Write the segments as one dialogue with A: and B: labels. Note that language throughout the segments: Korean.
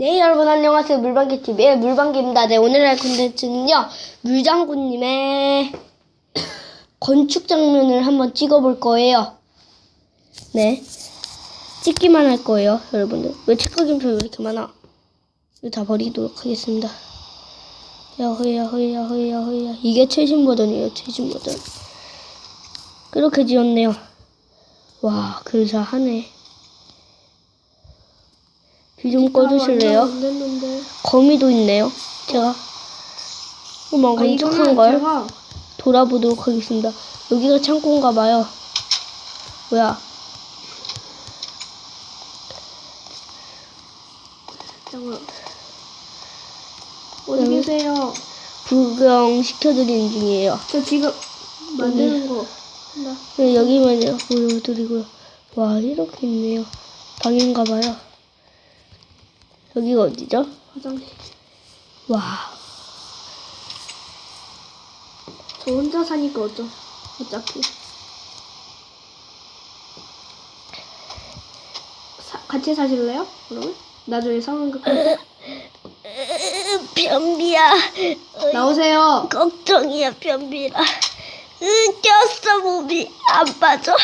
A: 네, 여러분 안녕하세요. 물방개 TV의 물방개입니다. 네, 오늘 할 콘텐츠는요. 물장군님의 건축 장면을 한번 찍어볼 거예요. 네. 찍기만 할 거예요, 여러분들. 왜 책가김표 왜 이렇게 많아? 이거 다 버리도록 하겠습니다. 야호, 야호, 야호, 야호, 야. 이게 최신 버전이에요, 최신 버전. 그렇게 지었네요. 와, 근사하네. 귀좀 꺼주실래요? 거미도 있네요. 제가
B: 아, 이거는
A: 건축한 걸
B: 제가
A: 돌아보도록 하겠습니다. 여기가 창고인가 봐요. 뭐야?
B: 잠깐 어디. 계세요?
A: 구경 시켜드리는 중이에요.
B: 저 지금 만드는 거. 한다.
A: 네, 여기만 보여드리고요. 와 이렇게 있네요. 방인가 봐요. 여기가 어디죠?
B: 화장실.
A: 와
B: 저 혼자 사니까 어쩌? 어차피. 사, 같이 사실래요? 그러면? 나중에 상황극
A: 변비야.
B: 나오세요.
A: 걱정이야 변비라. 으, 꼈어 몸이 안 빠져.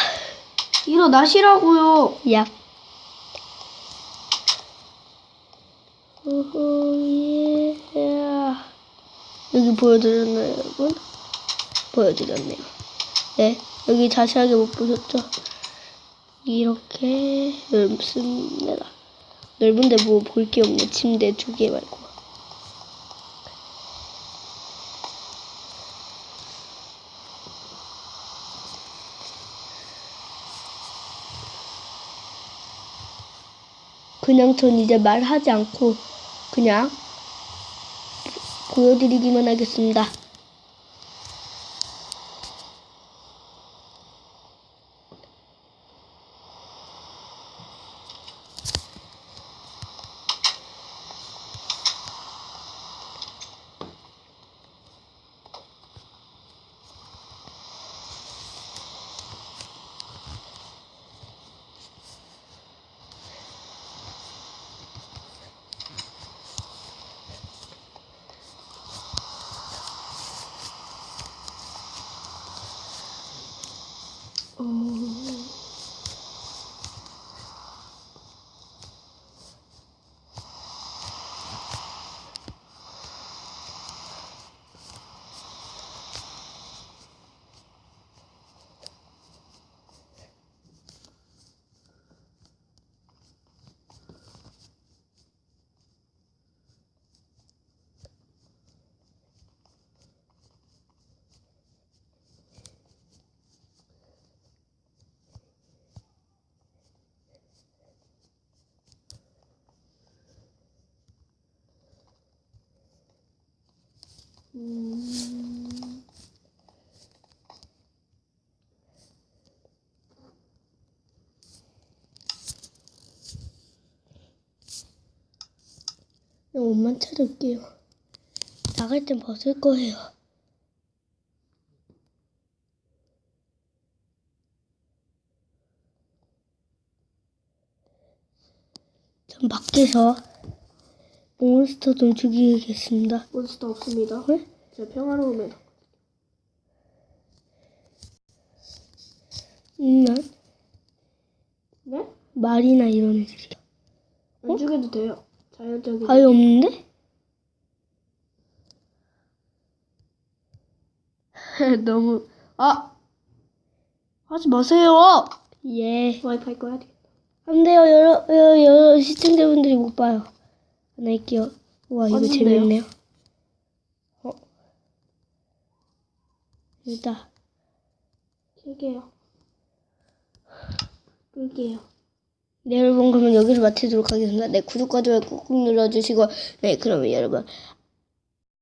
B: 일어나시라고요.
A: 야. 오호, 예. 여기 보여드렸나요, 여러분? 보여드렸네요. 네, 여기 자세하게 못 보셨죠? 이렇게 넓습니다. 넓은데 뭐 볼 게 없네. 침대 두 개 말고. 그냥 전 이제 말하지 않고 그냥 보여드리기만 하겠습니다.
B: 음,
A: 옷만 차릴게요. 나갈 땐 벗을 거예요. 전 밖에서 몬스터 좀 죽이겠습니다.
B: 몬스터 없습니다.
A: 네?
B: 제 평화로움에.
A: 음,
B: 네?
A: 말이나 이런 애들이.
B: 안 죽여도 돼요. 자연적인.
A: 아예 없는데?
B: 너무 아 하지 마세요.
A: 예.
B: 와이파이 꺼야 돼.
A: 안 돼요. 여러, 여러, 여러 시청자분들이 못 봐요. 할게요. 우와, 이거
B: 어딘데요?
A: 재밌네요. 어. 일단,
B: 킬게요. 끌게요.
A: 네, 여러분, 그러면 여기서 마치도록 하겠습니다. 네, 구독과 좋아요 꾹꾹 눌러주시고, 네, 그러면 여러분,